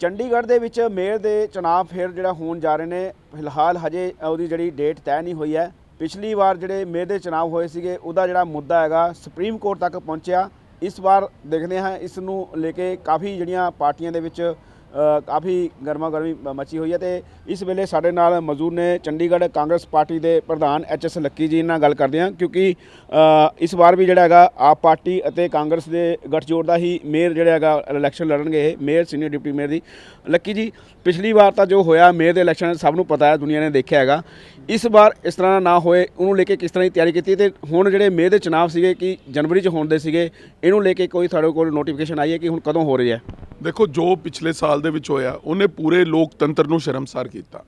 ਚੰਡੀਗੜ੍ਹ ਦੇ ਵਿੱਚ ਮੇਅਰ ਦੇ ਚੁਣਾਵ ਫਿਰ ਜਿਹੜਾ ਹੋਣ ਜਾ ਰਹੇ ਨੇ, ਫਿਲਹਾਲ ਹਜੇ ਉਹਦੀ ਜਿਹੜੀ ਡੇਟ ਤੈਅ ਨਹੀਂ ਹੋਈ ਹੈ। ਪਿਛਲੀ ਵਾਰ ਜਿਹੜੇ ਮੇਅਰ ਦੇ ਚੁਣਾਵ ਹੋਏ ਸੀਗੇ, ਉਹਦਾ ਜਿਹੜਾ ਮੁੱਦਾ ਹੈਗਾ, ਸੁਪਰੀਮ ਕੋਰਟ ਤੱਕ ਪਹੁੰਚਿਆ। ਇਸ ਵਾਰ ਦੇਖਦੇ ਹਾਂ, ਇਸ ਨੂੰ ਲੈ ਕੇ ਕਾਫੀ ਜਿਹੜੀਆਂ ਪਾਰਟੀਆਂ ਦੇ ਵਿੱਚ ਕਾਫੀ ਗਰਮਾ ਗਰਮੀ ਮਚੀ ਹੋਈ ਹੈ ਤੇ ਇਸ ਵੇਲੇ ਸਾਡੇ ਨਾਲ ਮੌਜੂਦ ਨੇ ਚੰਡੀਗੜ੍ਹ ਕਾਂਗਰਸ ਪਾਰਟੀ ਦੇ ਪ੍ਰਧਾਨ ਐਚ ਐਸ ਲੱਕੀ ਜੀ ਨਾਲ ਗੱਲ ਕਰਦੇ ਹਾਂ, ਕਿਉਂਕਿ ਇਸ ਵਾਰ ਵੀ ਜਿਹੜਾ ਹੈਗਾ ਆਪ ਪਾਰਟੀ ਅਤੇ ਕਾਂਗਰਸ ਦੇ ਗੱਠਜੋੜ ਦਾ ਹੀ ਮੇਅਰ ਜਿਹੜਾ ਹੈਗਾ ਇਲੈਕਸ਼ਨ ਲੜਨਗੇ ਇਹ, ਮੇਅਰ ਸੀਨੀਅਰ ਡਿਪਟੀ ਮੇਅਰ ਦੀ। ਲੱਕੀ ਜੀ, ਪਿਛਲੀ ਵਾਰ ਤਾਂ ਜੋ ਹੋਇਆ ਮੇਅਰ ਦੇ ਇਲੈਕਸ਼ਨ ਸਭ ਨੂੰ ਪਤਾ ਹੈ, ਦੁਨੀਆ ਨੇ ਦੇਖਿਆ ਹੈਗਾ। ਇਸ ਵਾਰ ਇਸ ਤਰ੍ਹਾਂ ਨਾ ਹੋਏ, ਉਹਨੂੰ ਲੈ ਕੇ ਕਿਸ ਤਰ੍ਹਾਂ ਦੀ ਤਿਆਰੀ ਕੀਤੀ ਤੇ ਹੁਣ ਜਿਹੜੇ ਮੇਅਰ ਦੇ ਚੁਣਾਵ ਸੀਗੇ ਕਿ ਜਨਵਰੀ 'ਚ ਹੋਣ ਦੇ ਸੀਗੇ, ਇਹਨੂੰ ਲੈ ਕੇ ਕੋਈ ਤੁਹਾਡੇ ਕੋਲ ਨੋਟੀਫਿਕੇਸ਼ਨ ਆਈ ਹੈ ਕਿ ਹੁਣ ਕਦੋਂ ਹੋ ਰਹੀ ਹੈ? ਦੇਖੋ ਜੋ ਪਿਛਲੇ ਸਾਲ ਦੇ ਵਿੱਚ ਹੋਇਆ ਉਹਨੇ ਪੂਰੇ ਲੋਕਤੰਤਰ ਨੂੰ ਸ਼ਰਮਸਾਰ ਕੀਤਾ।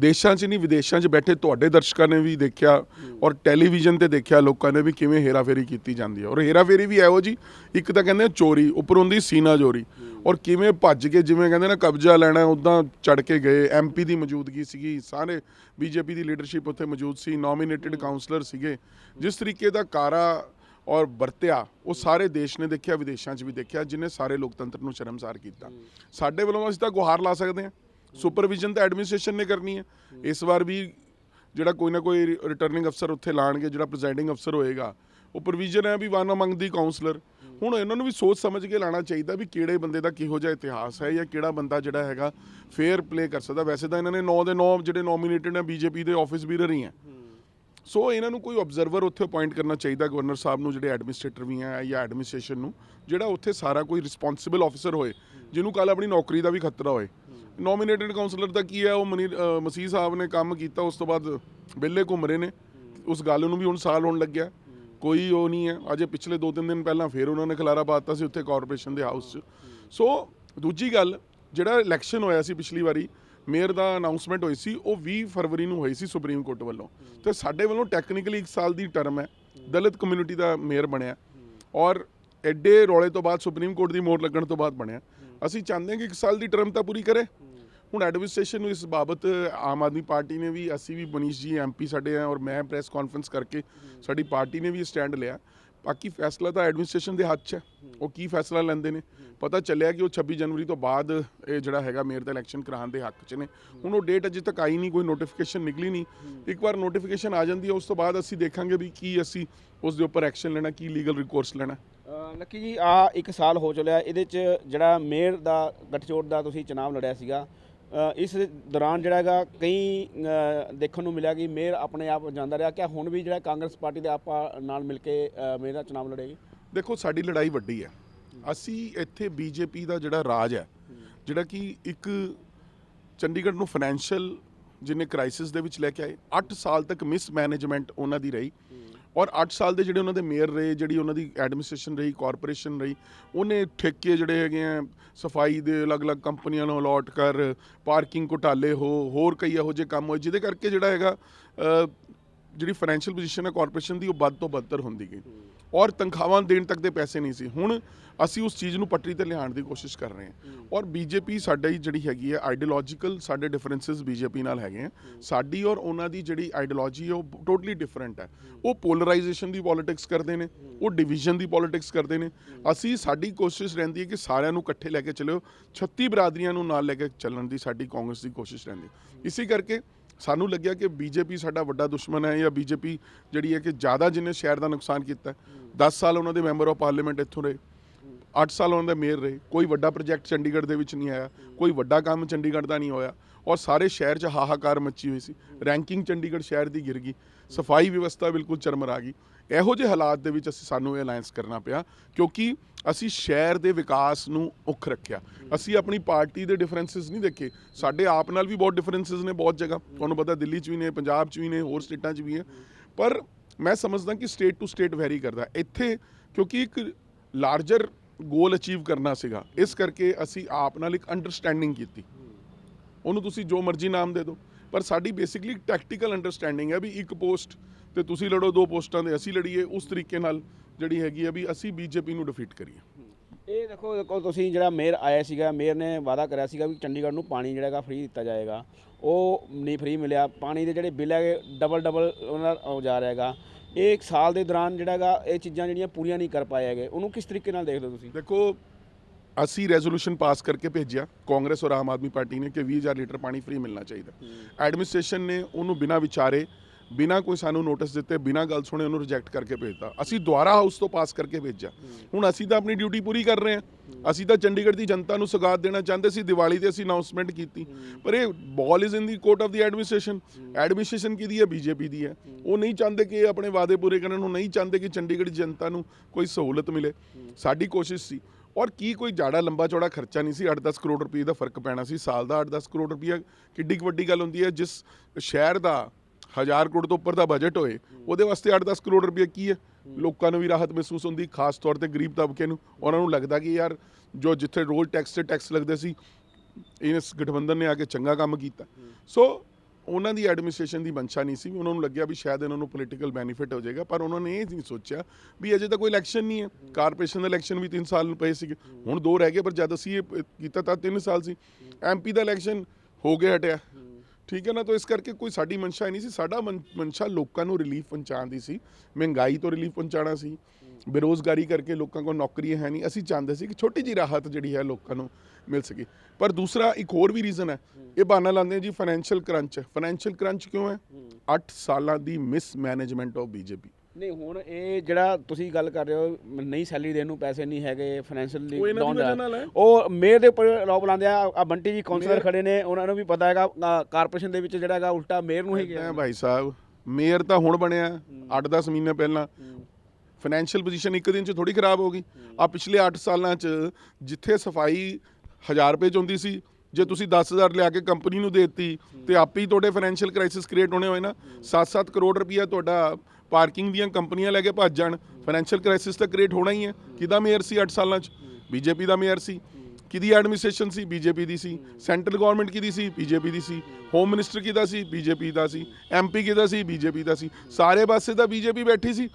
ਦੇਸ਼ਾਂ 'ਚ ਨਹੀਂ ਵਿਦੇਸ਼ਾਂ 'ਚ ਬੈਠੇ ਤੁਹਾਡੇ ਦਰਸ਼ਕਾਂ ਨੇ ਵੀ ਦੇਖਿਆ ਔਰ ਟੈਲੀਵਿਜ਼ਨ ਤੇ ਦੇਖਿਆ ਲੋਕਾਂ ਨੇ ਵੀ ਕਿਵੇਂ ਹੇਰਾਫੇਰੀ ਕੀਤੀ ਜਾਂਦੀ ਹੈ। ਔਰ ਹੇਰਾਫੇਰੀ ਵੀ ਇਹੋ ਜੀ ਇੱਕ ਤਾਂ ਕਹਿੰਦੇ ਚੋਰੀ ਉੱਪਰੋਂ ਦੀ ਸੀਨਾ ਚੋਰੀ। ਔਰ ਕਿਵੇਂ ਭੱਜ ਕੇ ਜਿਵੇਂ ਕਹਿੰਦੇ ਨਾ ਕਬਜ਼ਾ ਲੈਣਾ ਉਦਾਂ ਚੜ ਕੇ ਗਏ ਐਮਪੀ ਦੀ ਮੌਜੂਦਗੀ ਸੀਗੀ ਸਾਰੇ ਬੀਜੇਪੀ ਦੀ ਲੀਡਰਸ਼ਿਪ ਉੱਥੇ ਮੌਜੂਦ ਸੀ ਨੋਮੀਨੇਟਡ ਕਾਉਂਸਲਰ ਸੀਗੇ। ਜਿਸ ਤਰੀਕੇ ਦਾ ਕਾਰਾ ਔਰ ਵਰਤਿਆ, ਉਹ ਸਾਰੇ ਦੇਸ਼ ਨੇ ਦੇਖਿਆ, ਵਿਦੇਸ਼ਾਂ 'ਚ ਵੀ ਦੇਖਿਆ, ਜਿਨੇ ਸਾਰੇ ਲੋਕਤੰਤਰ ਨੂੰ ਸ਼ਰਮਸਾਰ ਕੀਤਾ। ਸਾਡੇ ਵੱਲੋਂ ਅਸੀਂ ਤਾਂ ਗੁਹਾਰ ਲਾ ਸਕਦੇ ਹਾਂ। ਸੁਪਰਵਿਜ਼ਨ ਤਾਂ ਐਡਮਿਨਿਸਟ੍ਰੇਸ਼ਨ ਨੇ ਕਰਨੀ ਹੈ। ਇਸ ਵਾਰ ਵੀ ਜਿਹੜਾ ਕੋਈ ਨਾ ਕੋਈ ਰਿਟਰਨਿੰਗ ਅਫਸਰ ਉੱਥੇ ਲਾਣਗੇ, ਜਿਹੜਾ ਪ੍ਰੈਜ਼ਾਈਡਿੰਗ ਅਫਸਰ ਹੋਏਗਾ, ਉਹ ਪ੍ਰੋਵੀਜ਼ਨ ਹੈ ਵੀ ਵਨ ਅਮੰਗ ਦੀ ਕਾਉਂਸਲਰ ਹੁਣ ਇਹਨਾਂ ਨੂੰ ਵੀ ਸੋਚ ਸਮਝ ਕੇ ਲਾਣਾ ਚਾਹੀਦਾ ਵੀ ਕਿਹੜੇ ਬੰਦੇ ਦਾ ਕਿਹੋ ਜਿਹਾ ਇਤਿਹਾਸ ਹੈ ਜਾਂ ਕਿਹੜਾ ਬੰਦਾ ਜਿਹੜਾ ਹੈਗਾ ਫੇਅਰ ਪਲੇ ਕਰ ਸਕਦਾ। ਵੈਸੇ ਤਾਂ ਇਹਨਾਂ ਨੇ 9 ਦੇ 9 ਜਿਹੜੇ ਨੋਮੀਨੇਟਡ ਹੈ ਬੀਜੇਪੀ ਦੇ ਆਫਿਸ ਵੀ ਰਹੀ ਹੈ। ਸੋ ਇਹਨਾਂ ਨੂੰ ਕੋਈ ਆਬਜ਼ਰਵਰ ਉੱਥੇ ਅਪਾਇੰਟ ਕਰਨਾ ਚਾਹੀਦਾ ਗਵਰਨਰ ਸਾਹਿਬ ਨੂੰ, ਜਿਹੜੇ ਐਡਮਿਨਿਸਟ੍ਰੇਟਰ ਵੀ ਹੈ ਜਾਂ ਐਡਮਿਨਿਸਟ੍ਰੇਸ਼ਨ ਨੂੰ, ਜਿਹੜਾ ਉੱਥੇ ਸਾਰਾ ਕੋਈ ਰਿਸਪੌਂਸਿਬਲ ਆਫੀਸਰ ਹੋਏ, ਜਿਹਨੂੰ ਕੱਲ ਆਪਣੀ ਨੌਕਰੀ ਦਾ ਵੀ ਖਤਰਾ ਹੋਏ। ਨੋਮੀਨੇਟਡ ਕਾਉਂਸਲਰ ਦਾ ਕੀ ਹੈ, ਉਹ ਮਨੀ ਮਸੀਹ ਸਾਹਿਬ ਨੇ ਕੰਮ ਕੀਤਾ, ਉਸ ਤੋਂ ਬਾਅਦ ਵਿਹਲੇ ਘੁੰਮ ਰਹੇ ਨੇ। ਉਸ ਗੱਲ ਨੂੰ ਵੀ ਹੁਣ ਸਾਲ ਹੋਣ ਲੱਗਿਆ। ਕੋਈ ਉਹ ਨਹੀਂ ਹੈ। ਅਜੇ ਪਿਛਲੇ 2-3 ਦਿਨ ਪਹਿਲਾਂ ਫੇਰ ਉਹਨਾਂ ਨੇ ਖਲਾਰਾ ਪਾਤਾ ਸੀ ਉੱਥੇ ਕਾਰਪੋਰੇਸ਼ਨ ਦੇ ਹਾਊਸ 'ਚ। ਸੋ ਦੂਜੀ ਗੱਲ, ਜਿਹੜਾ ਇਲੈਕਸ਼ਨ ਹੋਇਆ ਸੀ ਪਿਛਲੀ ਵਾਰੀ ਮੇਅਰ ਦਾ ਅਨਾਉਂਸਮੈਂਟ ਹੋਈ ਸੀ, ਉਹ 20 ਫਰਵਰੀ ਨੂੰ ਹੋਈ ਸੀ ਸੁਪਰੀਮ ਕੋਰਟ ਵੱਲੋਂ। ਤੇ ਸਾਡੇ ਵੱਲੋਂ ਟੈਕਨੀਕਲੀ 1 ਸਾਲ ਦੀ ਟਰਮ ਹੈ। ਦਲਿਤ ਕਮਿਊਨਿਟੀ ਦਾ ਮੇਅਰ ਬਣਿਆ। ਔਰ ਐਡੇ ਰੌਲੇ ਤੋਂ ਬਾਅਦ ਸੁਪਰੀਮ ਕੋਰਟ ਦੀ ਮੋਹਰ ਲੱਗਣ ਤੋਂ ਬਾਅਦ ਬਣਿਆ। ਅਸੀਂ ਚਾਹੁੰਦੇ ਹਾਂ ਕਿ 1 ਸਾਲ ਦੀ ਟਰਮ ਤਾਂ ਪੂਰੀ ਕਰੇ। ਹੁਣ ਐਡਮਿਨਿਸਟ੍ਰੇਸ਼ਨ ਨੂੰ ਇਸ ਬਾਬਤ ਆਮ ਆਦਮੀ ਪਾਰਟੀ ਨੇ ਵੀ, ਅਸੀਂ ਵੀ ਮਨੀਸ਼ ਜੀ ਐਮਪੀ ਸਾਡੇ ਆ ਔਰ ਮੈਂ ਪ੍ਰੈਸ ਕਾਨਫਰੰਸ ਕਰਕੇ ਸਾਡੀ ਪਾਰਟੀ ਨੇ ਵੀ ਸਟੈਂਡ ਲਿਆ। ਬਾਕੀ ਫੈਸਲਾ ਤਾਂ ਐਡਮਿਨਿਸਟ੍ਰੇਸ਼ਨ ਦੇ ਹੱਥ 'ਚ ਹੈ। ਉਹ ਕੀ ਫੈਸਲਾ ਲੈਂਦੇ ਨੇ? ਪਤਾ ਚੱਲਿਆ ਕਿ ਉਹ 26 ਜਨਵਰੀ ਤੋਂ ਬਾਅਦ ਇਹ ਜਿਹੜਾ ਹੈਗਾ ਮੇਅਰ ਦਾ ਇਲੈਕਸ਼ਨ ਕਰਾਉਣ ਦੇ ਹੱਕ 'ਚ ਨੇ। ਹੁਣ ਉਹ ਡੇਟ ਅਜੇ ਤੱਕ ਆਈ ਨਹੀਂ, ਕੋਈ ਨੋਟੀਫਿਕੇਸ਼ਨ ਨਿਕਲੀ ਨਹੀਂ। ਇੱਕ ਵਾਰ ਨੋਟੀਫਿਕੇਸ਼ਨ ਆ ਜਾਂਦੀ ਹੈ, ਉਸ ਤੋਂ ਬਾਅਦ ਅਸੀਂ ਦੇਖਾਂਗੇ ਵੀ ਕੀ ਅਸੀਂ ਉਸ ਦੇ ਉੱਪਰ ਐਕਸ਼ਨ ਲੈਣਾ, ਕੀ ਲੀਗਲ ਰਿਕੋਰਸ ਲੈਣਾ। ਲੱਕੀ ਜੀ ਆ ਇੱਕ ਸਾਲ ਹੋ ਚੁੱਲਿਆ, ਇਹਦੇ ਚ ਜਿਹੜਾ ਮੇਅਰ ਦਾ, ਗੱਠਜੋੜ ਦਾ ਤੁਸੀਂ ਚੁਣਾਵ ਲੜਿਆ ਸੀਗਾ। ਇਸ ਦੌਰਾਨ ਜਿਹੜਾ ਹੈਗਾ ਕਈ ਦੇਖਣ ਨੂੰ ਮਿਲਿਆ ਕਿ ਮੇਅਰ ਆਪਣੇ ਆਪ ਜਾਂਦਾ ਰਿਹਾ। ਕਿ ਹੁਣ ਵੀ ਜਿਹੜਾ ਕਾਂਗਰਸ ਪਾਰਟੀ ਦੇ ਆਪਾਂ ਨਾਲ ਮਿਲ ਕੇ ਮੇਅਰ ਦਾ ਚੁਣਾਵ ਲੜੇਗੀ? ਦੇਖੋ, ਸਾਡੀ ਲੜਾਈ ਵੱਡੀ ਹੈ। ਅਸੀਂ ਇੱਥੇ ਬੀਜੇਪੀ ਦਾ ਜਿਹੜਾ ਰਾਜ ਹੈ, ਜਿਹੜਾ ਕਿ ਇੱਕ ਚੰਡੀਗੜ੍ਹ ਨੂੰ ਫਾਈਨੈਂਸ਼ੀਅਲ ਜਿਹਨੇ ਕ੍ਰਾਈਸਿਸ ਦੇ ਵਿੱਚ ਲੈ ਕੇ ਆਏ 8 ਸਾਲ ਤੱਕ ਮਿਸਮੈਨੇਜਮੈਂਟ ਉਹਨਾਂ ਦੀ ਰਹੀ। ਔਰ 8 ਸਾਲ ਦੇ ਜਿਹੜੇ ਉਹਨਾਂ ਦੇ ਮੇਅਰ ਰਹੇ, ਜਿਹੜੀ ਉਹਨਾਂ ਦੀ ਐਡਮਿਨਿਸਟ੍ਰੇਸ਼ਨ ਰਹੀ ਕਾਰਪੋਰੇਸ਼ਨ ਰਹੀ, ਉਹਨੇ ਠੇਕੇ ਜਿਹੜੇ ਹੈਗੇ ਆ, ਸਫ਼ਾਈ ਦੇ ਅਲੱਗ-ਅਲੱਗ ਕੰਪਨੀਆਂ ਨੂੰ ਅਲਾਟ ਕਰ ਪਾਰਕਿੰਗ ਘੁਟਾਲੇ ਹੋ, ਹੋਰ ਕਈ ਇਹੋ ਜਿਹੇ ਕੰਮ ਹੋਏ, ਜਿਹਦੇ ਕਰਕੇ ਜਿਹੜਾ ਹੈਗਾ ਜਿਹੜੀ ਫਾਈਨੈਂਸ਼ੀਅਲ ਪੋਜੀਸ਼ਨ ਹੈ ਕਾਰਪੋਰੇਸ਼ਨ ਦੀ, ਉਹ ਵੱਧ ਤੋਂ ਬੱਦਰ ਹੁੰਦੀ ਗਈ। ਔਰ ਤਨਖਾਹਾਂ ਦੇਣ ਤੱਕ ਦੇ ਪੈਸੇ ਨਹੀਂ ਸੀ। ਹੁਣ ਅਸੀਂ ਉਸ ਚੀਜ਼ ਨੂੰ ਪਟਰੀ ਤੇ ਲਿਆਉਣ ਦੀ ਕੋਸ਼ਿਸ਼ ਕਰ ਰਹੇ ਹਾਂ। ਔਰ ਬੀਜੇਪੀ ਸਾਡਾ ਜਿਹੜੀ ਹੈਗੀ ਹੈ ਆਈਡੀਓਲੋਜੀਕਲ ਸਾਡੇ ਡਿਫਰੈਂਸਸ ਬੀਜੇਪੀ ਨਾਲ ਹੈਗੇ ਆ। ਸਾਡੀ ਔਰ ਉਹਨਾਂ ਦੀ ਜਿਹੜੀ ਆਈਡੀਓਲੋਜੀ ਉਹ ਟੋਟਲੀ ਡਿਫਰੈਂਟ ਹੈ। ਉਹ ਪੋਲਰਾਈਜੇਸ਼ਨ ਦੀ ਪੋਲਿਟਿਕਸ ਕਰਦੇ ਨੇ ਉਹ ਡਿਵੀਜ਼ਨ ਦੀ ਪੋਲਿਟਿਕਸ ਕਰਦੇ ਨੇ। ਅਸੀਂ ਸਾਡੀ ਕੋਸ਼ਿਸ਼ ਰਹਿੰਦੀ ਹੈ ਕਿ ਸਾਰਿਆਂ ਨੂੰ ਇਕੱਠੇ ਲੈ ਕੇ ਚੱਲਿਓ 36 ਬਰਾਦਰੀਆਂ ਨੂੰ ਨਾਲ ਲੈ ਕੇ ਚੱਲਣ ਦੀ ਸਾਡੀ ਕਾਂਗਰਸ ਦੀ ਕੋਸ਼ਿਸ਼ ਰਹਿੰਦੀ ਹੈ। ਇਸੇ ਕਰਕੇ ਸਾਨੂੰ ਲੱਗਿਆ ਕਿ ਬੀਜੇਪੀ ਸਾਡਾ ਵੱਡਾ ਦੁਸ਼ਮਣ ਹੈ ਜਾਂ ਬੀਜੇਪੀ ਜਿਹੜੀ ਹੈ ਕਿ ਜ਼ਿਆਦਾ ਜਿਹਨੇ ਸ਼ਹਿਰ ਦਾ ਨੁਕਸਾਨ ਕੀਤਾ ਹੈ। 10 ਸਾਲ ਉਹਨਾਂ ਦੇ ਮੈਂਬਰ ਆਫ ਪਾਰਲੀਮੈਂਟ ਇੱਥੋਂ ਰਹੇ। 8 ਸਾਲ ਉਹਨਾਂ ਦੇ ਮੇਅਰ ਰਹੇ। ਕੋਈ ਵੱਡਾ ਪ੍ਰੋਜੈਕਟ ਚੰਡੀਗੜ੍ਹ ਦੇ ਵਿੱਚ ਨਹੀਂ ਆਇਆ। ਕੋਈ ਵੱਡਾ ਕੰਮ ਚੰਡੀਗੜ੍ਹ ਦਾ ਨਹੀਂ ਹੋਇਆ। ਔਰ ਸਾਰੇ ਸ਼ਹਿਰ 'ਚ ਹਾਹਾਕਾਰ ਮੱਚੀ ਹੋਈ ਸੀ। ਰੈਂਕਿੰਗ ਚੰਡੀਗੜ੍ਹ ਸ਼ਹਿਰ ਦੀ ਗਿਰ ਗਈ। ਸਫ਼ਾਈ ਵਿਵਸਥਾ ਬਿਲਕੁਲ ਚਰਮਰਾ ਗਈ। ਇਹੋ ਜਿਹੇ ਹਾਲਾਤ ਦੇ ਵਿੱਚ ਅਸੀਂ ਸਾਨੂੰ ਇਹ ਅਲਾਈਅੰਸ ਕਰਨਾ ਪਿਆ ਕਿਉਂਕਿ ਅਸੀਂ ਸ਼ਹਿਰ ਦੇ ਵਿਕਾਸ ਨੂੰ ਮੁੱਖ ਰੱਖਿਆ। ਅਸੀਂ ਆਪਣੀ ਪਾਰਟੀ ਦੇ ਡਿਫਰੈਂਸਸ ਨਹੀਂ ਦੇਖੇ। ਸਾਡੇ ਆਪ ਨਾਲ ਵੀ ਬਹੁਤ ਡਿਫਰੈਂਸਸ ਨੇ ਬਹੁਤ ਜਗ੍ਹਾ। ਤੁਹਾਨੂੰ ਪਤਾ ਦਿੱਲੀ 'ਚ ਵੀ ਨੇ, ਪੰਜਾਬ 'ਚ ਵੀ ਨੇ, ਹੋਰ ਸਟੇਟਾਂ 'ਚ ਵੀ ਹੈ ਪਰ ਮੈਂ ਸਮਝਦਾ ਕਿ ਸਟੇਟ ਟੂ ਸਟੇਟ ਵੈਰੀ ਕਰਦਾ। ਇੱਥੇ ਕਿਉਂਕਿ ਇੱਕ ਲਾਰਜਰ ਗੋਲ ਅਚੀਵ ਕਰਨਾ ਸੀਗਾ। ਇਸ ਕਰਕੇ ਅਸੀਂ ਆਪ ਨਾਲ ਇੱਕ ਅੰਡਰਸਟੈਂਡਿੰਗ ਕੀਤੀ। ਉਹਨੂੰ ਤੁਸੀਂ ਜੋ ਮਰਜ਼ੀ ਨਾਮ ਦੇ ਦਿਓ। ਪਰ ਸਾਡੀ ਬੇਸਿਕਲੀ ਟੈਕਟੀਕਲ ਅੰਡਰਸਟੈਂਡਿੰਗ ਹੈ ਵੀ ਇੱਕ ਪੋਸਟ ਤੇ ਤੁਸੀਂ ਲੜੋ, ਦੋ ਪੋਸਟਾਂ ਦੇ ਅਸੀਂ ਲੜੀਏ, ਉਸ ਤਰੀਕੇ ਨਾਲ ਜਿਹੜੀ ਹੈਗੀ ਹੈ ਵੀ ਅਸੀਂ ਬੀਜੇਪੀ ਨੂੰ ਡਿਫੀਟ ਕਰੀਏ। ਇਹ ਦੇਖੋ ਦੇਖੋ ਤੁਸੀਂ ਜਿਹੜਾ ਮੇਅਰ ਆਇਆ ਸੀਗਾ ਮੇਅਰ ਨੇ ਵਾਅਦਾ ਕਰਿਆ ਸੀਗਾ ਵੀ ਚੰਡੀਗੜ੍ਹ ਨੂੰ ਪਾਣੀ ਜਿਹੜਾ ਹੈਗਾ ਫ੍ਰੀ ਦਿੱਤਾ ਜਾਏਗਾ। ਉਹ ਨਹੀਂ ਫ੍ਰੀ ਮਿਲਿਆ। ਪਾਣੀ ਦੇ ਜਿਹੜੇ ਬਿੱਲ ਹੈਗੇ ਡਬਲ ਡਬਲ ਉਹਨਾਂ ਦਾ ਜਾ ਰਿਹਾ ਹੈਗਾ। ਇਹ ਇੱਕ ਸਾਲ ਦੇ ਦੌਰਾਨ ਜਿਹੜਾ ਹੈਗਾ ਇਹ ਚੀਜ਼ਾਂ ਜਿਹੜੀਆਂ ਪੂਰੀਆਂ ਨਹੀਂ ਕਰ ਪਾਏ ਹੈਗੇ। ਉਹਨੂੰ ਕਿਸ ਤਰੀਕੇ ਨਾਲ ਦੇਖਦੇ ਹੋ ਤੁਸੀਂ? ਦੇਖੋ ਅਸੀਂ ਰੈਜ਼ੋਲੂਸ਼ਨ ਪਾਸ ਕਰਕੇ ਭੇਜਿਆ। ਕਾਂਗਰਸ ਔਰ ਆਮ ਆਦਮੀ ਪਾਰਟੀ ਨੇ ਕਿ 20000 ਲੀਟਰ ਪਾਣੀ ਫ੍ਰੀ ਮਿਲਣਾ ਚਾਹੀਦਾ। ਐਡਮਿਨਿਸਟ੍ਰੇਸ਼ਨ ਨੇ ਉਹਨੂੰ ਬਿਨਾਂ ਵਿਚਾਰੇ ਬਿਨਾਂ ਕੋਈ ਸਾਨੂੰ ਨੋਟਿਸ ਦਿੱਤੇ, ਬਿਨਾਂ ਗੱਲ ਸੁਣੇ ਉਹਨੂੰ ਰਿਜੈਕਟ ਕਰਕੇ ਭੇਜਤਾ। ਅਸੀਂ ਦੁਬਾਰਾ ਹਾਊਸ ਤੋਂ ਪਾਸ ਕਰਕੇ ਭੇਜਿਆ। ਹੁਣ ਅਸੀਂ ਤਾਂ ਆਪਣੀ ਡਿਊਟੀ ਪੂਰੀ ਕਰ ਰਹੇ ਹਾਂ। ਅਸੀਂ ਤਾਂ ਚੰਡੀਗੜ੍ਹ ਦੀ ਜਨਤਾ ਨੂੰ ਸਗਾਤ ਦੇਣਾ ਚਾਹੁੰਦੇ ਸੀ, ਦੀਵਾਲੀ ਤੇ ਅਸੀਂ ਅਨਾਉਂਸਮੈਂਟ ਕੀਤੀ। ਪਰ ਇਹ ball is in the court of the administration administration ਕਿਹਦੀ ਹੈ? ਬੀਜੇਪੀ ਦੀ ਹੈ। ਉਹ ਨਹੀਂ ਚਾਹੁੰਦੇ ਕਿ ਆਪਣੇ ਵਾਅਦੇ ਪੂਰੇ ਕਰਨ ਨੂੰ, ਨਹੀਂ ਚਾਹੁੰਦੇ ਕਿ ਚੰਡੀਗੜ੍ਹ ਦੀ ਜਨਤਾ ਨੂੰ ਕੋਈ ਸਹੂਲਤ ਮਿਲੇ। ਸਾਡੀ ਕੋਸ਼ਿਸ਼ ਸੀ। ਔਰ ਕੀ ਕੋਈ ਜਾੜਾ ਲੰਬਾ ਚੌੜਾ ਖਰਚਾ ਨਹੀਂ ਸੀ? 8-10 ਕਰੋੜ ਰੁਪਏ ਦਾ ਫ਼ਰਕ ਪੈਣਾ ਸੀ। ਸਾਲ ਦਾ 8-10 ਕਰੋੜ ਰੁਪਏ ਕਿੱਡੀ ਕੁ ਵੱਡੀ ਗੱਲ ਹੁੰਦੀ ਹੈ, ਜਿਸ ਸ਼ਹਿਰ ਦਾ 1000 ਕਰੋੜ ਤੋਂ ਉੱਪਰ ਦਾ ਬਜਟ ਹੋਏ, ਉਹਦੇ ਵਾਸਤੇ 8-10 ਕਰੋੜ ਰੁਪਏ ਕੀ ਹੈ? ਲੋਕਾਂ ਨੂੰ ਵੀ ਰਾਹਤ ਮਹਿਸੂਸ ਹੁੰਦੀ, ਖਾਸ ਤੌਰ ਤੇ ਗਰੀਬ ਤਬਕੇ ਨੂੰ। ਉਹਨਾਂ ਨੂੰ ਲੱਗਦਾ ਕਿ ਯਾਰ, ਜੋ ਜਿੱਥੇ ਰੋਲ ਟੈਕਸ ਤੇ ਟੈਕਸ ਲੱਗਦੇ ਸੀ ਇਸ ਗਠਬੰਧਨ ਨੇ ਆ ਕੇ ਚੰਗਾ ਕੰਮ ਕੀਤਾ। ਸੋ ਉਹਨਾਂ ਦੀ ਐਡਮਿਨਿਸਟ੍ਰੇਸ਼ਨ ਦੀ ਮਨਸ਼ਾ ਨਹੀਂ ਸੀ, ਉਹਨਾਂ ਨੂੰ ਲੱਗਿਆ ਵੀ ਸ਼ਾਇਦ ਇਹਨਾਂ ਨੂੰ ਪੋਲੀਟੀਕਲ ਬੈਨੀਫਿਟ ਹੋ ਜਾਏਗਾ, ਪਰ ਉਹਨਾਂ ਨੇ ਇਹ ਨਹੀਂ ਸੋਚਿਆ ਵੀ ਅਜੇ ਤਾਂ ਕੋਈ ਇਲੈਕਸ਼ਨ ਨਹੀਂ ਹੈ। ਕਾਰਪੋਰੇਸ਼ਨ ਦਾ ਇਲੈਕਸ਼ਨ ਵੀ 3 ਸਾਲ ਨੂੰ ਪਏ ਸੀਗੇ। ਹੁਣ ਦੋ ਰਹਿ ਗਏ, ਪਰ ਜਦ ਅਸੀਂ ਇਹ ਕੀਤਾ ਤਾਂ 3 ਸਾਲ ਸੀ। ਐਮਪੀ ਦਾ ਇਲੈਕਸ਼ਨ ਹੋ ਗਿਆ ਹਟਿਆ। ਠੀਕ ਹੈ ਨਾ, ਤਾਂ ਇਸ ਕਰਕੇ ਕੋਈ ਸਾਡੀ ਮਨਸ਼ਾ ਨਹੀਂ ਸੀ। ਸਾਡਾ ਮਨ- ਮਨਸ਼ਾ ਲੋਕਾਂ ਨੂੰ ਰਿਲੀਫ ਪਹੁੰਚਾਉਣ ਦੀ ਸੀ। ਮਹਿੰਗਾਈ ਤੋਂ ਰਿਲੀਫ ਪਹੁੰਚਾਉਣਾ ਸੀ। ਬੇਰੋਜ਼ਗਾਰੀ ਕਰਕੇ ਲੋਕਾਂ ਕੋਲ ਨੌਕਰੀ ਹੈ ਨਹੀਂ। ਅਸੀਂ ਚਾਹੁੰਦੇ ਸੀ ਕਿ ਛੋਟੀ ਜੀ ਰਾਹਤ ਜਿਹੜੀ ਹੈ ਲੋਕਾਂ ਨੂੰ ਮਿਲ ਸਕੇ। ਪਰ ਦੂਸਰਾ, ਇੱਕ ਹੋਰ ਵੀ ਰੀਜ਼ਨ ਹੈ। ਇਹ ਬਹਾਨਾ ਲਾਉਂਦੇ ਆ ਜੀ ਫਾਈਨੈਂਸ਼ੀਅਲ ਕਰੰਚ ਫਾਈਨੈਂਸ਼ੀਅਲ ਕਰੰਚ ਕਿਉਂ ਹੈ? 8 ਸਾਲਾਂ ਦੀ ਮਿਸ ਮੈਨੇਜਮੈਂਟ ਆਫ ਬੀਜੇਪੀ ਨਹੀਂ ਹੁਣ ਇਹ ਜਿਹੜਾ ਤੁਸੀਂ ਗੱਲ ਕਰ ਰਹੇ ਹੋ ਨਹੀਂ ਸੈਲਰੀ ਦੇਣ ਨੂੰ ਪੈਸੇ ਨਹੀਂ ਹੈਗੇ ਫਾਈਨੈਂਸ਼ੀਅਲੀ ਇਹਨਾਂ ਦੀ। ਉਹ ਮੇਅਰ ਦੇ ਉੱਪਰ ਆਰੋਪ ਲਾਉਂਦੇ ਆ ਆ ਬੰਟੀ ਜੀ ਕਾਉਂਸਲਰ ਖੜੇ ਨੇ ਉਹਨਾਂ ਨੂੰ ਵੀ ਪਤਾ ਹੈਗਾ ਕਾਰਪੋਰੇਸ਼ਨ ਦੇ ਵਿੱਚ ਜਿਹੜਾ ਹੈਗਾ ਉਲਟਾ ਮੇਅਰ ਨੂੰ ਹੀ ਗਿਆ ਹੈ ਭਾਈ ਸਾਹਿਬ ਮੇਅਰ ਤਾਂ ਹੁਣ ਬਣਿਆ 8-10 ਮਹੀਨੇ ਪਹਿਲਾਂ। ਫਾਈਨੈਂਸ਼ੀਅਲ ਪੋਜੀਸ਼ਨ ਇੱਕ ਦਿਨ ਚ ਥੋੜੀ ਖਰਾਬ ਹੋ ਗਈ। ਆ ਪਿਛਲੇ 8 ਸਾਲਾਂ ਚ ਜਿੱਥੇ ਸਫ਼ਾਈ 1000 ਰੁਪਏ ਚ ਹੁੰਦੀ ਸੀ ਜੇ ਤੁਸੀਂ 10000 ਲਿਆ ਕੇ ਕੰਪਨੀ ਨੂੰ ਦੇਤੀ ਤੇ ਆਪੇ ਹੀ ਤੁਹਾਡੇ ਫਾਈਨੈਂਸ਼ੀਅਲ ਕ੍ਰਾਈਸਿਸ ਕ੍ਰੀਏਟ ਹੋਣੇ ਹੋਏ ਨਾ। 7-7 ਕਰੋੜ ਰੁਪਈਆ ਤੁਹਾਡਾ ਪਾਰਕਿੰਗ ਦੀਆਂ ਕੰਪਨੀਆਂ ਲੈ ਕੇ ਭੱਜ ਜਾਣ। ਫਾਈਨੈਂਸ਼ੀਅਲ ਕ੍ਰਾਈਸਿਸ ਤਾਂ ਕ੍ਰੀਏਟ ਹੋਣਾ ਹੀ ਹੈ। ਕਿਹਦਾ ਮੇਅਰ ਸੀ 8 ਸਾਲਾਂ ਚ? ਬੀਜੇਪੀ ਦਾ ਮੇਅਰ ਸੀ। ਕਿਹਦੀ ਐਡਮਿਨਿਸਟ੍ਰੇਸ਼ਨ ਸੀ? ਬੀਜੇਪੀ ਦੀ ਸੀ। ਸੈਂਟਰਲ ਗਵਰਨਮੈਂਟ ਕਿਹਦੀ ਸੀ? ਬੀਜੇਪੀ ਦੀ ਸੀ। ਹੋਮ ਮਿਨਿਸਟਰ ਕਿਹਦਾ ਸੀ? ਬੀਜੇਪੀ ਦਾ ਸੀ। ਐਮਪੀ ਕਿਹਦਾ ਸੀ? ਬੀਜੇਪੀ ਦਾ ਸੀ। ਸਾਰੇ ਪਾਸੇ ਤਾਂ ਬੀਜੇਪੀ ਬੈਠੀ ਸੀ।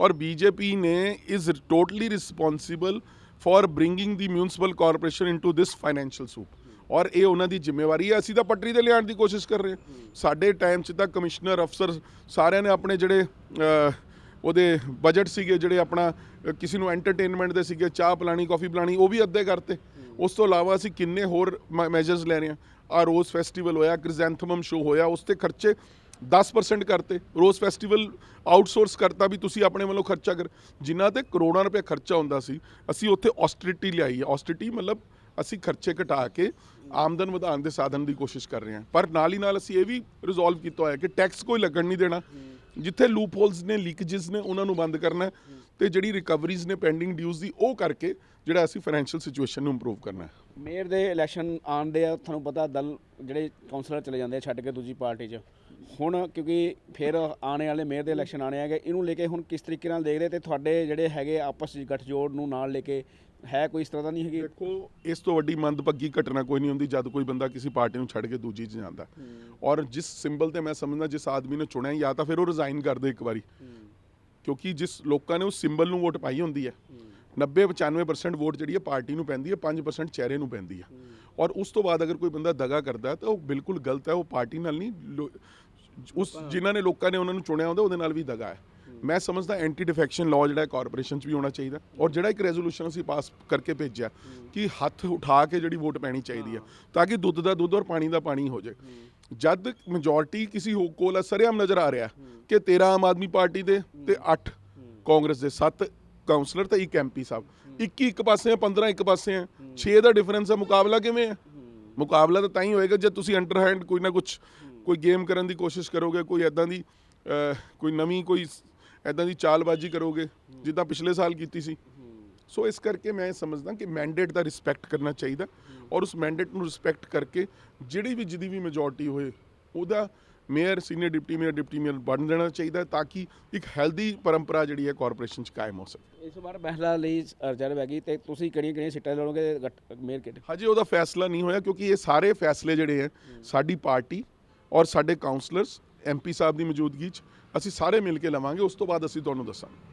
ਔਰ ਬੀਜੇਪੀ ਨੇ is totally responsible for bringing the municipal corporation into this financial soup ਔਰ ਇਹ ਉਹਨਾਂ ਦੀ ਜ਼ਿੰਮੇਵਾਰੀ ਹੈ। ਅਸੀਂ ਤਾਂ ਪਟਰੀ ਤੇ ਲਿਆਉਣ ਦੀ ਕੋਸ਼ਿਸ਼ ਕਰ ਰਹੇ ਹਾਂ। ਸਾਡੇ ਟਾਈਮ 'ਚ ਤਾਂ ਕਮਿਸ਼ਨਰ ਅਫਸਰ ਸਾਰਿਆਂ ਨੇ ਆਪਣੇ ਜਿਹੜੇ ਉਹਦੇ ਬਜਟ ਸੀਗੇ, ਜਿਹੜੇ ਆਪਣਾ ਕਿਸੇ ਨੂੰ ਐਂਟਰਟੇਨਮੈਂਟ ਦੇ ਸੀਗੇ, ਚਾਹ ਪਿਲਾਣੀ ਕਾਫੀ ਪਿਲਾਣੀ, ਉਹ ਵੀ ਅੱਧੇ ਕਰਤੇ। ਉਸ ਤੋਂ ਇਲਾਵਾ ਅਸੀਂ ਕਿੰਨੇ ਹੋਰ ਮੈਜਰਸ ਲੈ ਰਹੇ ਹਾਂ। ਆ ਰੋਜ਼ ਫੈਸਟੀਵਲ ਹੋਇਆ ਕ੍ਰਿਜ਼ੈਂਥਮਮ ਸ਼ੋ ਹੋਇਆ, ਉਸ ਤੇ ਖਰਚੇ 10% ਕਰਤੇ। ਰੋਜ਼ ਫੈਸਟੀਵਲ ਆਊਟਸੋਰਸ ਕਰਤਾ ਵੀ ਤੁਸੀਂ ਆਪਣੇ ਵੱਲੋਂ ਖਰਚਾ ਕਰ। ਜਿਨ੍ਹਾਂ ਤੇ ਕਰੋੜਾਂ ਰੁਪਏ ਖਰਚਾ ਹੁੰਦਾ ਸੀ, ਅਸੀਂ ਉੱਥੇ ਆਸਟ੍ਰਿਟੀ ਲਿਆਈ ਹੈ। ਆਸਟ੍ਰਿਟੀ ਮਤਲਬ ਅਸੀਂ ਖਰਚੇ ਘਟਾ ਕੇ ਆਮਦਨ ਵਧਾਉਣ ਦੇ ਸਾਧਨ ਦੀ ਕੋਸ਼ਿਸ਼ ਕਰ ਰਹੇ ਹਾਂ। ਪਰ ਨਾਲ ਹੀ ਨਾਲ ਅਸੀਂ ਇਹ ਵੀ ਰਿਜ਼ੋਲਵ ਕੀਤਾ ਹੋਇਆ ਕਿ ਟੈਕਸ ਕੋਈ ਲੱਗਣ ਨਹੀਂ ਦੇਣਾ। ਜਿੱਥੇ ਲੂਪ ਹੋਲਸ ਨੇ ਲੀਕੇजेस ਨੇ, ਉਹਨਾਂ ਨੂੰ ਬੰਦ ਕਰਨਾ ਹੈ ਤੇ ਜਿਹੜੀ ਰਿਕਵਰੀਜ਼ ਨੇ ਪੈਂਡਿੰਗ ਡਿਊਜ਼ ਦੀ, ਉਹ ਕਰਕੇ ਜਿਹੜਾ ਅਸੀਂ ਫਾਈਨੈਂਸ਼ੀਅਲ ਸਿਚੁਏਸ਼ਨ ਨੂੰ ਇੰਪਰੂਵ ਕਰਨਾ ਹੈ। ਮੇਅਰ ਦੇ ਇਲੈਕਸ਼ਨ ਆਉਣ ਦੇ ਆ, ਤੁਹਾਨੂੰ ਪਤਾ ਦਲ ਜਿਹੜੇ ਕਾਉਂਸਲਰ ਚਲੇ ਜਾਂਦੇ ਆ, ਛੱਡ ਕੇ ਦੂਜੀ ਪਾਰਟੀ 'ਚ। ਹੁਣ ਕਿਉਂਕਿ ਫਿਰ ਆਉਣੇ ਵਾਲੇ ਮੇਅਰ ਦੇ ਇਲੈਕਸ਼ਨ ਆਣੇ ਹੈਗੇ ਇਹਨੂੰ ਲੈ ਕੇ ਹੁਣ ਕਿਸ ਤਰੀਕੇ ਨਾਲ ਦੇਖਦੇ ਤੇ ਤੁਹਾਡੇ ਜਿਹੜੇ ਹੈਗੇ ਆਪਸ ਵਿੱਚ ਗੱਠਜੋੜ ਨੂੰ ਨਾਲ ਲੈ ਕੇ ਹੈ ਕੋਈ ਇਸ ਤਰ੍ਹਾਂ ਦਾ ਨਹੀਂ ਹੈਗੀ? ਦੇਖੋ ਇਸ ਤੋਂ ਵੱਡੀ ਮੰਦਭਾਗੀ ਘਟਨਾ ਕੋਈ ਨਹੀਂ ਹੁੰਦੀ ਜਦ ਕੋਈ ਬੰਦਾ ਕਿਸੇ ਪਾਰਟੀ ਨੂੰ ਛੱਡ ਕੇ ਦੂਜੀ 'ਚ ਜਾਂਦਾ। ਔਰ ਜਿਸ ਸਿੰਬਲ ਤੇ ਮੈਂ ਸਮਝਦਾ ਜਿਸ ਆਦਮੀ ਨੇ ਚੁਣਿਆ ਜਾਂ ਤਾਂ ਫਿਰ ਉਹ ਰਿਜ਼ਾਈਨ ਕਰ ਦੇ ਇੱਕ ਵਾਰੀ। ਕਿਉਂਕਿ ਜਿਸ ਲੋਕਾਂ ਨੇ ਉਸ ਸਿੰਬਲ ਨੂੰ ਵੋਟ ਪਾਈ ਹੁੰਦੀ ਹੈ 90 95% ਵੋਟ ਜਿਹੜੀ ਹੈ ਪਾਰਟੀ ਨੂੰ ਪੈਂਦੀ ਹੈ 5% ਚਿਹਰੇ ਨੂੰ ਪੈਂਦੀ ਹੈ। ਔਰ ਉਸ ਤੋਂ ਬਾਅਦ ਅਗਰ ਕੋਈ ਬੰਦਾ ਦਗਾ ਕਰਦਾ ਤਾਂ ਉਹ ਬਿਲਕੁਲ ਗਲਤ ਹੈ ਉਹ ਪਾਰਟੀ ਨਾਲ ਨਹੀਂ ਉਸ ਜਿਨ੍ਹਾਂ ਨੇ ਲੋਕਾਂ ਨੇ ਉਹਨਾਂ ਨੂੰ ਚੁਣਿਆ ਹੁੰਦਾ ਉਹਦੇ ਨਾਲ ਵੀ ਦਗਾ ਹੈ। ਮੈਂ ਸਮਝਦਾ ਐਂਟੀ ਡਿਫੈਕਸ਼ਨ ਲਾਅ ਜਿਹੜਾ ਕਾਰਪੋਰੇਸ਼ਨ 'ਚ ਵੀ ਹੋਣਾ ਚਾਹੀਦਾ ਔਰ ਜਿਹੜਾ ਇੱਕ ਰੈਜ਼ੋਲੂਸ਼ਨ ਅਸੀਂ ਪਾਸ ਕਰਕੇ ਭੇਜਿਆ ਕਿ ਹੱਥ ਉਠਾ ਕੇ ਜਿਹੜੀ ਵੋਟ ਪੈਣੀ ਚਾਹੀਦੀ ਆ ਤਾਂ ਕਿ ਦੁੱਧ ਦਾ ਦੁੱਧ ਔਰ ਪਾਣੀ ਦਾ ਪਾਣੀ ਹੋ ਜਾਏ। ਜਦ ਮੈਜੋਰਟੀ ਕਿਸੇ ਹੋ ਕੋਲ ਸਰੇਆਮ ਨਜ਼ਰ ਆ ਰਿਹਾ ਕਿ 13 ਆਮ ਆਦਮੀ ਪਾਰਟੀ ਦੇ ਤੇ 8 ਕਾਂਗਰਸ ਦੇ 7 ਕਾਉਂਸਲਰ ਤੇ ਇੱਕ ਐਮਪੀ ਸਾਹਿਬ। 21 ਇੱਕ ਪਾਸੇ ਆ 15 ਇੱਕ ਪਾਸੇ ਆ 6 ਦਾ ਡਿਫਰੈਂਸ ਹੈ ਮੁਕਾਬਲਾ ਕਿਵੇਂ ਹੈ? ਮੁਕਾਬਲਾ ਤਾਂ ਤਾਂ ਹੀ ਹੋਏਗਾ ਜਦ ਤੁਸੀਂ ਅੰਡਰ ਹੈਂਡ ਕੋਈ ਨਾ ਕੁਝ ਕੋਈ ਗੇਮ ਕਰਨ ਦੀ ਕੋਸ਼ਿਸ਼ ਕਰੋਗੇ ਕੋਈ ਐਦਾਂ ਦੀ ਕੋਈ ਨਵੀਂ ਕੋਈ ਐਦਾਂ ਦੀ ਚਾਲਬਾਜ਼ੀ ਕਰੋਗੇ ਜਿੱਦਾਂ ਪਿਛਲੇ ਸਾਲ ਕੀਤੀ ਸੀ? ਸੋ ਇਸ ਕਰਕੇ ਮੈਂ ਸਮਝਦਾ ਕਿ ਮੈਂਡੇਟ ਦਾ ਰਿਸਪੈਕਟ ਕਰਨਾ ਚਾਹੀਦਾ ਔਰ ਉਸ ਮੈਂਡੇਟ ਨੂੰ ਰਿਸਪੈਕਟ ਕਰਕੇ ਜਿਹੜੀ ਵੀ ਜਿਹਦੀ ਵੀ ਮੈਜੋਰਟੀ ਹੋਏ ਉਹਦਾ mayor senior deputy mayor deputy mayor ਬਣ ਦੇਣਾ ਚਾਹੀਦਾ ਤਾਂ ਕਿ ਇੱਕ ਹੈਲਦੀ ਪਰੰਪਰਾ ਜਿਹੜੀ ਹੈ ਕਾਰਪੋਰੇਸ਼ਨ 'ਚ ਕਾਇਮ ਹੋ ਸਕੇ। ਇਸ ਵਾਰ ਮਹਿਲਾ ਲਈ ਰਿਜ਼ਰਵ ਹੈਗੀ ਤੇ ਤੁਸੀਂ ਕਿਹੜੀਆਂ ਕਿਹੜੀਆਂ ਸੀਟਾਂ ਲੜੋਗੇ? ਮੇਅਰ ਕਿਹੜੇ? ਹਜੇ ਉਹਦਾ ਫੈਸਲਾ ਨਹੀਂ ਹੋਇਆ ਕਿਉਂਕਿ ਇਹ ਸਾਰੇ ਫੈਸਲੇ ਜਿਹੜੇ ਹੈ ਸਾਡੀ ਪਾਰਟੀ ਔਰ ਸਾਡੇ ਕਾਉਂਸਲਰਸ ਐਮਪੀ ਸਾਹਿਬ ਦੀ ਮੌਜੂਦਗੀ 'ਚ ਅਸੀਂ ਸਾਰੇ ਮਿਲ ਕੇ ਲਵਾਂਗੇ, ਉਸ ਤੋਂ ਬਾਅਦ ਅਸੀਂ ਤੁਹਾਨੂੰ ਦੱਸਾਂਗੇ।